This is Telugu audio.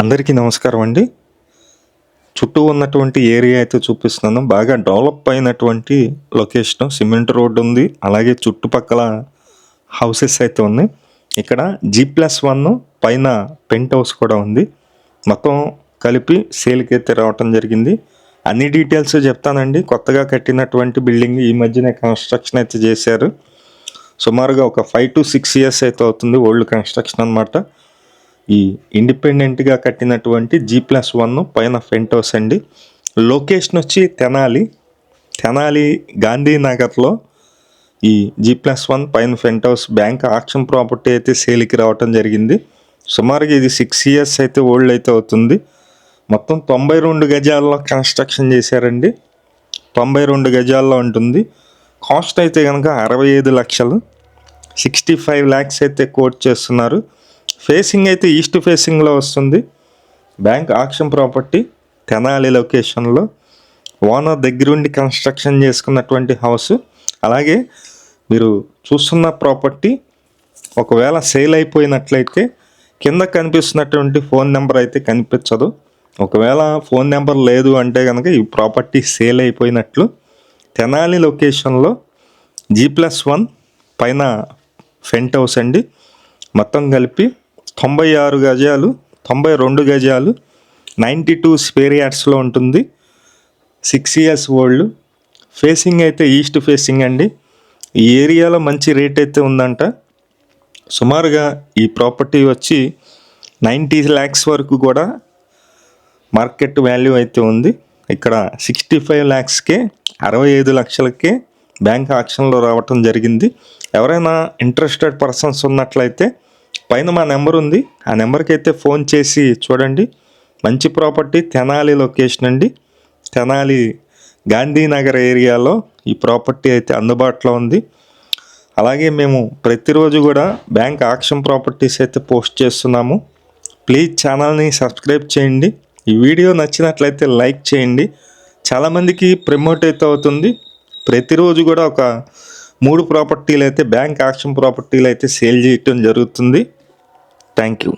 అందరికీ నమస్కారం అండి. చుట్టూ ఉన్నటువంటి ఏరియా అయితే చూపిస్తున్నాను. బాగా డెవలప్ అయినటువంటి లొకేషన్. సిమెంట్ రోడ్డు ఉంది. అలాగే చుట్టుపక్కల హౌసెస్ అయితే ఉన్నాయి. ఇక్కడ జీ ప్లస్ వన్ పైన పెంట్ హౌస్ కూడా ఉంది. మొత్తం కలిపి సేల్కి అయితే రావటం జరిగింది. అన్ని డీటెయిల్స్ చెప్తానండి. కొత్తగా కట్టినటువంటి బిల్డింగ్ ఈ మధ్యనే కన్స్ట్రక్షన్ అయితే చేశారు. సుమారుగా ఒక ఫైవ్ టు సిక్స్ ఇయర్స్ అయితే అవుతుంది ఓల్డ్ కన్స్ట్రక్షన్ అనమాట ఈ ఇండిపెండెంట్గా కట్టినటువంటి జీ ప్లస్ వన్ పైన ఫెంట్ హౌస్ అండి. లొకేషన్ వచ్చి తెనాలి. తెనాలి గాంధీనగర్లో ఈ జీ ప్లస్ వన్ పైన penthouse bank auction property అయితే సేల్కి రావటం జరిగింది. సుమారుగా ఇది సిక్స్ ఇయర్స్ అయితే ఓల్డ్ అయితే అవుతుంది. మొత్తం తొంభై రెండు గజాల్లో కన్స్ట్రక్షన్ చేశారండి. తొంభై రెండు గజాల్లో ఉంటుంది. కాస్ట్ అయితే కనుక అరవై ఐదు లక్షలు. సిక్స్టీ ఫైవ్ ల్యాక్స్ అయితే కోట్ చేస్తున్నారు. ఫేసింగ్ అయితే ఈస్ట్ ఫేసింగ్లో వస్తుంది. బ్యాంక్ ఆక్షన్ ప్రాపర్టీ తెనాలి లొకేషన్లో ఓనర్ దగ్గరుండి కన్స్ట్రక్షన్ చేసుకున్నటువంటి హౌస్ అలాగే మీరు చూస్తున్న ప్రాపర్టీ ఒకవేళ సేల్ అయిపోయినట్లయితే కింద కనిపిస్తున్నటువంటి ఫోన్ నెంబర్ అయితే కనిపించదు. ఒకవేళ ఫోన్ నెంబర్ లేదు అంటే కనుక ఈ ప్రాపర్టీ సేల్ అయిపోయినట్లు తెనాలి లొకేషన్లో జీ ప్లస్ వన్ పైన ఫెంట్ హౌస్ అండి. మొత్తం కలిపి తొంభై ఆరు గజాలు తొంభై రెండు గజాలు నైంటీ టూ స్పేర్ యార్డ్స్లో ఉంటుంది. Six years old. ఫేసింగ్ అయితే ఈస్ట్ ఫేసింగ్ అండి. ఈ ఏరియాలో మంచి రేట్ అయితే ఉందంట. సుమారుగా ఈ ప్రాపర్టీ వచ్చి నైంటీ ల్యాక్స్ వరకు కూడా మార్కెట్ వాల్యూ అయితే ఉంది. ఇక్కడ సిక్స్టీ ఫైవ్ ల్యాక్స్కే అరవై ఐదు లక్షలకే బ్యాంక్ ఆక్షన్లో రావటం జరిగింది. ఎవరైనా ఇంట్రెస్టెడ్ పర్సన్స్ ఉన్నట్లయితే పైన మా నెంబర్ ఉంది. ఆ నెంబర్కి అయితే ఫోన్ చేసి చూడండి. మంచి ప్రాపర్టీ తెనాలి లొకేషన్ అండి. తెనాలి గాంధీనగర్ ఏరియాలో ఈ ప్రాపర్టీ అయితే అందుబాటులో ఉంది. అలాగే మేము ప్రతిరోజు కూడా బ్యాంక్ ఆక్షన్ ప్రాపర్టీస్ అయితే పోస్ట్ చేస్తున్నాము. ప్లీజ్ ఛానల్ని సబ్స్క్రైబ్ చేయండి. ఈ వీడియో నచ్చినట్లయితే లైక్ చేయండి. చాలామందికి ప్రమోట్ అయితే అవుతుంది. ప్రతిరోజు కూడా ఒక మూడు ప్రాపర్టీలు అయితే బ్యాంక్ ఆక్షన్ ప్రాపర్టీలు అయితే సేల్ చేయటం జరుగుతుంది. Thank you